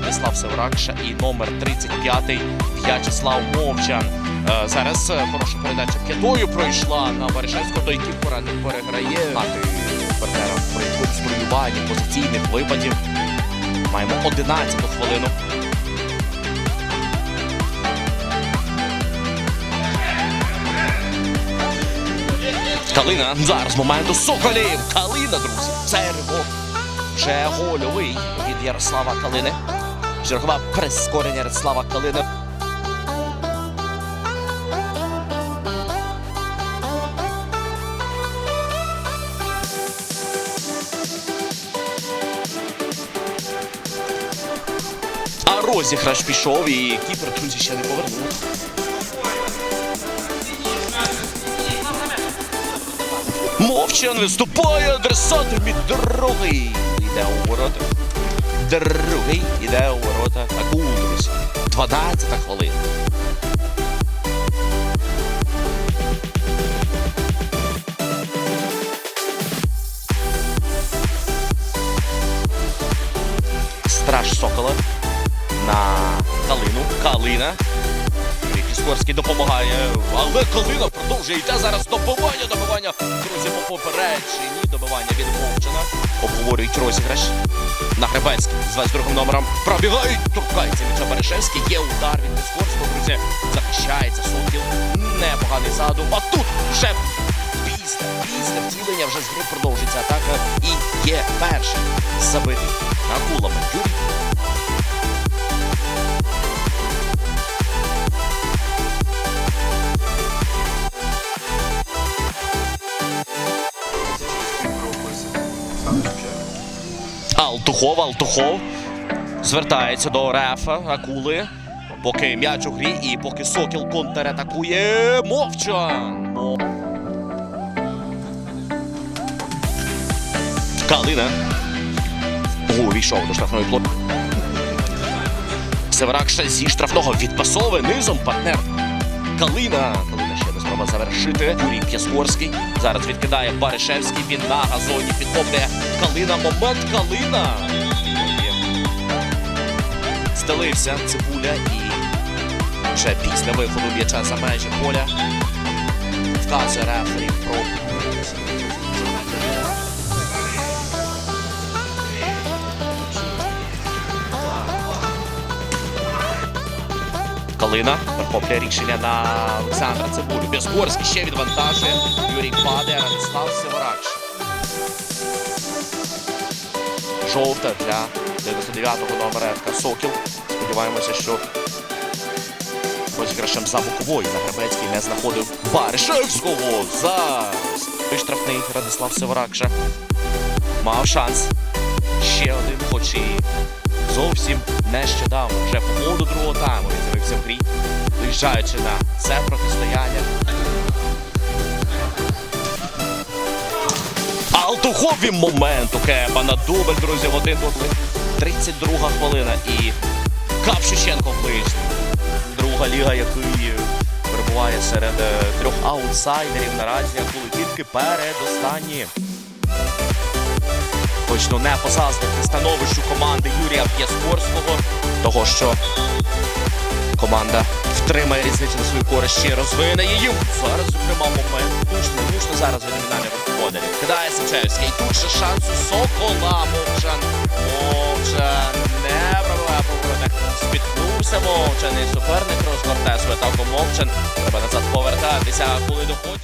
Радислав Севракша і номер 35 В'ячеслав Мовчан. Е, Зараз е, хороша передача п'ятою пройшла на Баришевського, той який поранений переграє. Мати партнера при конструюванні позиційних випадів. Маємо 11 хвилину. Калина зараз моменту Соколів. Калина, друзі. Це ривок. Вже гольовий від Ярослава Калини. Чергове прискорення Ярослава Калини. А розіграш пішов і кіпер, друзі, ще не повернув. Мовчан виступає, адресат від другий. Йде у ворота. Другий іде у ворота. Акул, друзі. 12 хвилина. Страж Сокола на Калину. Калина. Юрій допомагає, але Калина продовжує йти зараз добивання, добивання. Друзі, по попередженні добивання від Мовчана. Обговорюють розіграш. На Гребенський з 22 номером пробігають, торкається від Берешевський. Є удар від Піскорського, друзі. Захищається Сокіл. Непоганий задум. А тут вже після, після втілення вже з гри продовжиться атака. І є перший забитий акулами Юрій Алтухов, Алтухов звертається до рефа Акули. Поки м'яч у грі і поки Сокіл контратакує Мовчан. Мов- Калина. Увійшов до штрафної площі. Северак ще зі штрафного відпасовує низом партнер. Калина. Спроба завершити. Юрій П'яскорський. Зараз відкидає Баришевський. Він на газоні підхоплює. Калина. Момент Калина. Стелився цибуля і вже після виходу м'яча за межі поля вказує рефері про Калина перехоплює рішення на Олександра Цибулю. Піскорський ще відвантажує. Юрій падає, Радислав Северакш. Жовта для 99-го номера ФК Сокіл. Сподіваємося, що розіграшем за бокової Загребецький не знаходив Баришевського. Зараз штрафний Радислав Северакша. Мав шанс. Ще один, хоч і зовсім нещодавно. Вже по ходу другого тайму він з'явився в грі, виїжджаючи на це протистояння. Алтухові момент у Кепа на дубль, друзі, в один дубль. 32 хвилина і Кап Шевченко. Друга ліга, який перебуває серед е, трьох аутсайдерів наразі, коли тільки передостанні. Точно не позаздрити становищу команди Юрія П'яскорського, того що команда втримає різницю на свою користь ще розвине її. Зараз, зокрема, момент. Душно, душно зараз від номінальних господарів. Кидає Сенчевський. Тут же шанс у Сокола. Мовчан. Мовчан не пробиває поворотник. Спіткнувся Мовчан. І суперник розгортає свою атаку Мовчан. Треба назад повертатися, коли доходять.